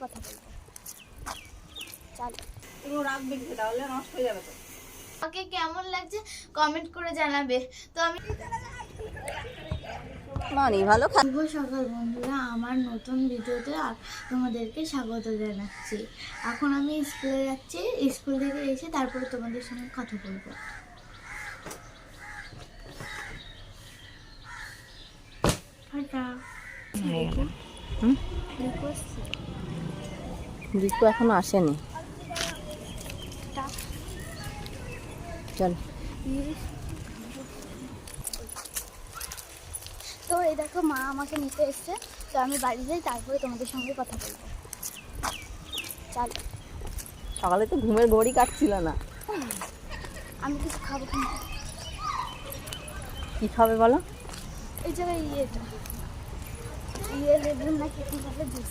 কথা বলব। চলো। রাখবে তাহলে নষ্ট হয়ে যাবে তো। আমাকে কেমন লাগছে কমেন্ট করে জানাবে। তো আমি মানি ভালো শুভ সকাল বন্ধুরা আমার নতুন ভিডিওতে আ- তোমাদেরকে স্বাগত জানাচ্ছি। এখন আমি স্কুলে যাচ্ছি স্কুল থেকে এসে তারপরে তোমাদের সঙ্গে কথা বলব। টাটা। হুম? দিকু এখনও আসেনি। চল। তো এই দেখো মা আমাকে নিতে এসছে। তো আমি বাড়ি যাই তারপরে তোমাদের সঙ্গে কথা বলব। চল। সকালে তো ঘুমের ঘড়ি কাটছিল না। আমি কিছু খাব কি খাবে বলো? এই জায়গায় ইয়েটা। ইয়ে লেবু না কি জুস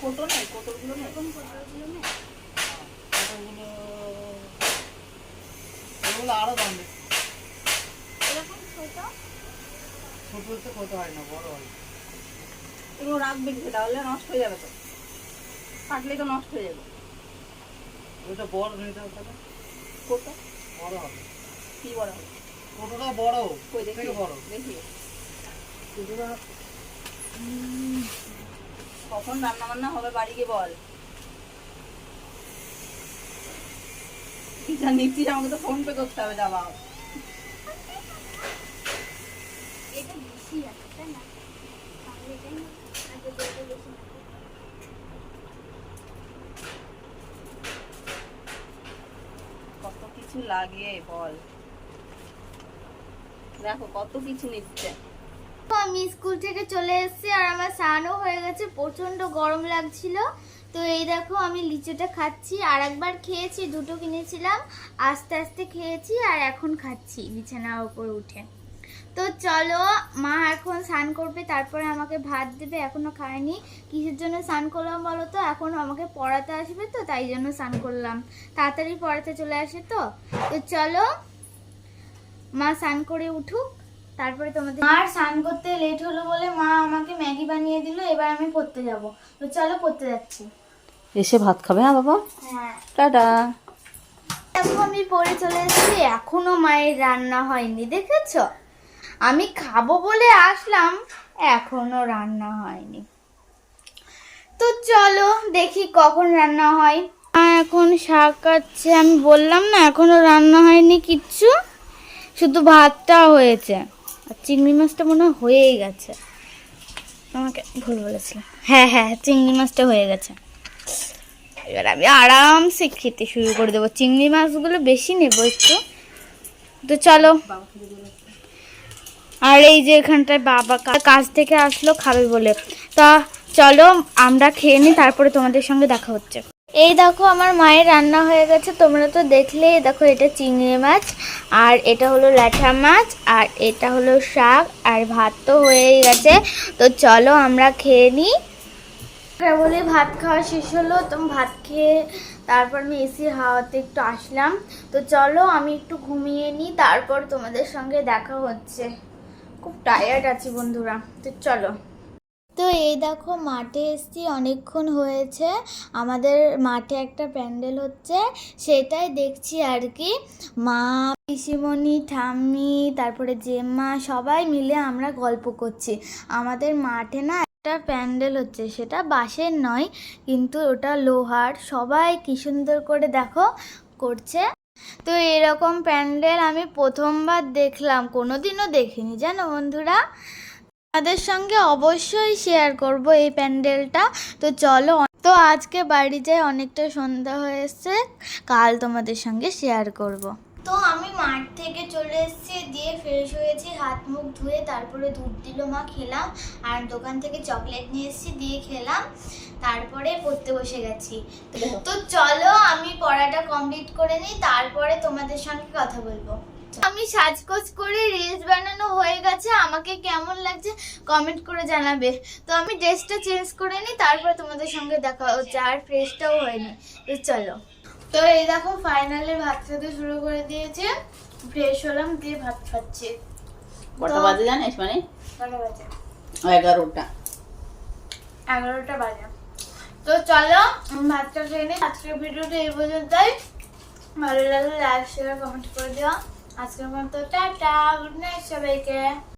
কোটো নেই কোটোগুলো নেই। আরও দাম এরকম ছোট? ছোট হচ্ছে কত হয় না বড় হয়? এগুলো রাখবে কি তাহলে নষ্ট হয়ে যাবে তো। কাটলে তো নষ্ট হয়ে যাবে। ওইটা বড় নিতে হবে তাহলে। বড় হবে। কি বড় হবে? ছোটটা বড়। কই দেখি? বড়। দেখি। কখন রান্না বান্না হবে বাড়ি গিয়ে বল। যা নিচ্ছিস আমাকে তো ফোন পে করতে হবে এটা বেশি আছে তাই না? না। কত কিছু লাগে বল। দেখো কত কিছু নিচ্ছে। আমি স্কুল থেকে চলে এসেছি আর আমার স্নানও হয়ে গেছে প্রচণ্ড গরম লাগছিল। তো এই দেখো আমি লিচুটা খাচ্ছি, আর একবার খেয়েছি, দুটো কিনেছিলাম, আস্তে আস্তে খেয়েছি আর এখন খাচ্ছি বিছানার উপরে উঠে। তো চলো, মা এখন স্নান করবে, তারপরে আমাকে ভাত দেবে, এখনও খায়নি। কিসের জন্য স্নান করলাম বলো তো? এখন আমাকে পড়াতে আসবে তো, তাই জন্য স্নান করলাম। তাড়াতাড়ি পড়াতে চলে আসে তো? তো চলো, মা স্নান করে উঠুক। তারপরে তোমাদের মার স্নান করতে লেট হলো বলে মা আমাকে ম্যাগি বানিয়ে দিল এবার আমি পড়তে যাব। তো চলো পড়তে যাচ্ছি। এসে ভাত খাবে হ্যাঁ বাবা? হ্যাঁ। টাটা। দেখো আমি পড়ে চলে এসেছি এখনও মায়ের রান্না হয়নি দেখেছ? আমি খাব বলে আসলাম এখনও রান্না হয়নি। তো চলো দেখি কখন রান্না হয়। এখন শাক কাটছে আমি বললাম না এখনও রান্না হয়নি কিচ্ছু শুধু ভাতটা হয়েছে। আর চিংড়ি মাছটা মনে হয় হয়েই গেছে। আমাকে ভুল বলেছিলাম হ্যাঁ হ্যাঁ চিংড়ি মাছটা হয়ে গেছে। এবার আমি আরামসে খেতে শুরু করে দেবো। চিংড়ি মাছগুলো বেশি নেব একটু। তো চলো। আর এই যে এখানটায় বাবা কাজ থেকে আসলো, খাবে বলে। তা চলো, আমরা খেয়ে নিই, তারপরে তোমাদের সঙ্গে দেখা হচ্ছে। এই দেখো আমার মায়ের রান্না হয়ে গেছে, তোমরা তো দেখলে দেখো এটা চিংড়ি মাছ, আর এটা হলো ল্যাঠা মাছ, আর এটা হলো শাক, আর ভাত তো হয়েই গেছে। তো চলো আমরা খেয়ে নিই। বলে ভাত খাওয়া শেষ হলো, তো ভাত খেয়ে তারপর আমি এসির হাওয়াতে একটু আসলাম। তো চলো আমি একটু ঘুমিয়ে নিই, তারপর তোমাদের সঙ্গে দেখা হচ্ছে। খুব টায়ার্ড আছি বন্ধুরা, তো চলো। তো এই দেখো মাঠে এসছি, অনেকক্ষণ হয়েছে। আমাদের মাঠে একটা প্যান্ডেল হচ্ছে, সেটাই দেখছি আর কি। মা, পিসিমণি, ঠাম্মি, তারপরে জেম্মা, সবাই মিলে আমরা গল্প করছি। আমাদের মাঠে না একটা প্যান্ডেল হচ্ছে, সেটা বাঁশের নয়, কিন্তু ওটা লোহার। সবাই কি সুন্দর করে দেখো, করছে। তো এরকম প্যান্ডেল আমি প্রথমবার দেখলাম, কোনোদিনও দেখিনি, জানো বন্ধুরা? তাদের সঙ্গে অবশ্যই শেয়ার করব এই প্যান্ডেলটা। তো চলো, তো আজকে বাড়ি যাই অনেকটা সন্ধ্যা হয়ে কাল তোমাদের সঙ্গে শেয়ার করব। তো আমি মাঠ থেকে চলে এসেছি, দিয়ে ফ্রেশ হয়েছি, হাত মুখ ধুয়ে তারপরে দুধ দিল মা, খেলাম। আর দোকান থেকে চকলেট নিয়ে এসেছি, দিয়ে খেলাম। তারপরে পড়তে বসে গেছি। তো চলো, আমি পড়াটা কমপ্লিট করে নিই, তারপরে তোমাদের সঙ্গে কথা বলব। আমি সাজগোজ করে রিলস বানানো হয়ে গেছে আমাকে কেমন লাগছে কমেন্ট করে জানাবে। তো আমি ড্রেসটা চেঞ্জ করে নিই তারপরে তোমাদের সঙ্গে দেখা হচ্ছে আর ফ্রেশটাও হয়নি। তো চলো। তো এই দেখো ফাইনালি ভাত খেতে শুরু করে দিয়েছে। ফ্রেশ হলাম দিয়ে ভাত খাচ্ছি। কটা বাজে জানিস মানে? কটা বাজে? এগারোটা। এগারোটা বাজে। তো চলো ভাতটা খেয়ে নিই। আজকের ভিডিওটা এই পর্যন্তই। ভালো লাগলে লাইক শেয়ার কমেন্ট করে দিও। আজকের মতো টাটা গুড নাইট সবাইকে।